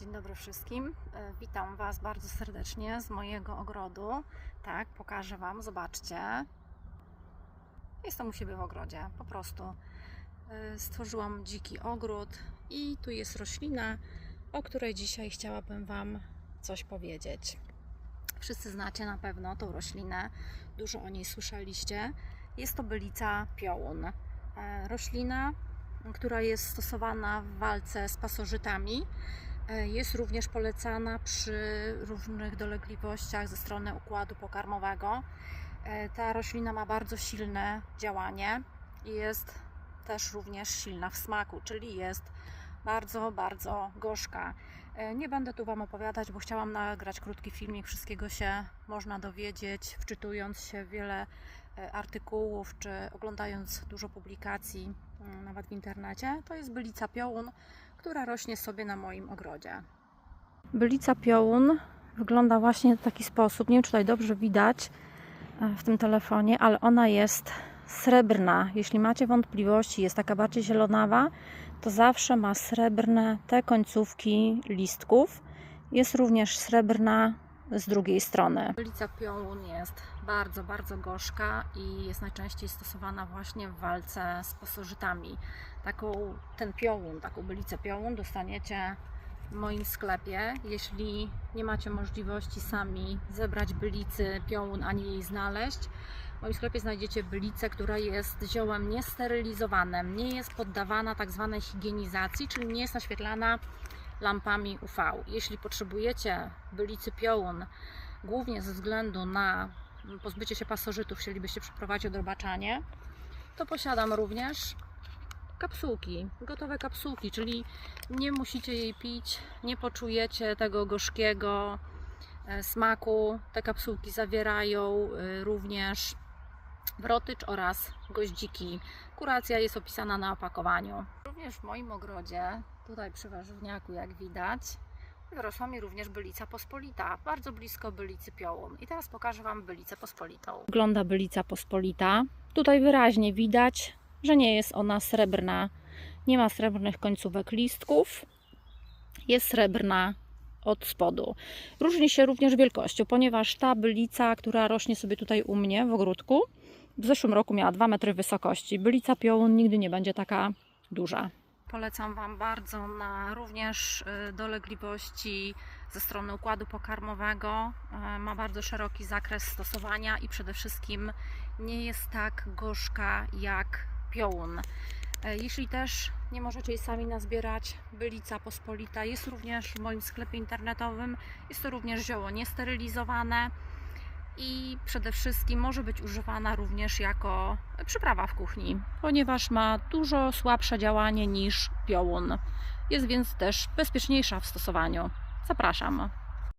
Dzień dobry wszystkim. E, Witam Was bardzo serdecznie z mojego ogrodu. Tak, pokażę Wam, zobaczcie. Jestem u siebie w ogrodzie, po prostu. E, Stworzyłam dziki ogród i tu jest roślina, o której dzisiaj chciałabym Wam coś powiedzieć. Wszyscy znacie na pewno tą roślinę, dużo o niej słyszeliście. Jest to bylica piołun. E, Roślina, która jest stosowana w walce z pasożytami. E, Jest również polecana przy różnych dolegliwościach ze strony układu pokarmowego. E, Ta roślina ma bardzo silne działanie i jest też również silna w smaku, czyli jest bardzo, bardzo gorzka. E, Nie będę tu Wam opowiadać, bo chciałam nagrać krótki filmik. Wszystkiego się można dowiedzieć, wczytując się w wiele artykułów, czy oglądając dużo publikacji, mm, nawet w internecie. To jest bylica piołun, która rośnie sobie na moim ogrodzie. Bylica piołun wygląda właśnie w taki sposób. Nie wiem, czy tutaj dobrze widać e, w tym telefonie, ale ona jest srebrna. Jeśli macie wątpliwości, jest taka bardziej zielonawa, to zawsze ma srebrne te końcówki listków. Jest również srebrna z drugiej strony. Bylica piołun jest bardzo, bardzo gorzka i jest najczęściej stosowana właśnie w walce z pasożytami. Taką, ten piołun, taką bylicę piołun dostaniecie w moim sklepie. Jeśli nie macie możliwości sami zebrać bylicy piołun ani jej znaleźć, w moim sklepie znajdziecie bylicę, która jest ziołem niesterylizowanym, nie jest poddawana tak zwanej higienizacji, czyli nie jest naświetlana lampami UV. Jeśli potrzebujecie bylicy piołun, głównie ze względu na pozbycie się pasożytów, chcielibyście przeprowadzić odrobaczanie, to posiadam również kapsułki, gotowe kapsułki, czyli nie musicie jej pić, nie poczujecie tego gorzkiego e, smaku. Te kapsułki zawierają e, również wrotycz oraz goździki. Kuracja jest opisana na opakowaniu. Również w moim ogrodzie, tutaj przy warzywniaku jak widać, wyrosła mi również bylica pospolita, bardzo blisko bylicy piołun. I teraz pokażę Wam bylicę pospolitą. Wygląda bylica pospolita. Tutaj wyraźnie widać, że nie jest ona srebrna. Nie ma srebrnych końcówek listków. Jest srebrna od spodu. Różni się również wielkością, ponieważ ta bylica, która rośnie sobie tutaj u mnie w ogródku, w zeszłym roku miała 2 metry wysokości. Bylica piołun nigdy nie będzie taka duża. Polecam Wam bardzo na również y, dolegliwości ze strony układu pokarmowego. E, Ma bardzo szeroki zakres stosowania i przede wszystkim nie jest tak gorzka jak piołun. E, Jeśli też nie możecie jej sami nazbierać, bylica pospolita jest również w moim sklepie internetowym. Jest to również zioło niesterylizowane i przede wszystkim może być używana również jako przyprawa w kuchni, ponieważ ma dużo słabsze działanie niż piołun. Jest więc też bezpieczniejsza w stosowaniu. Zapraszam.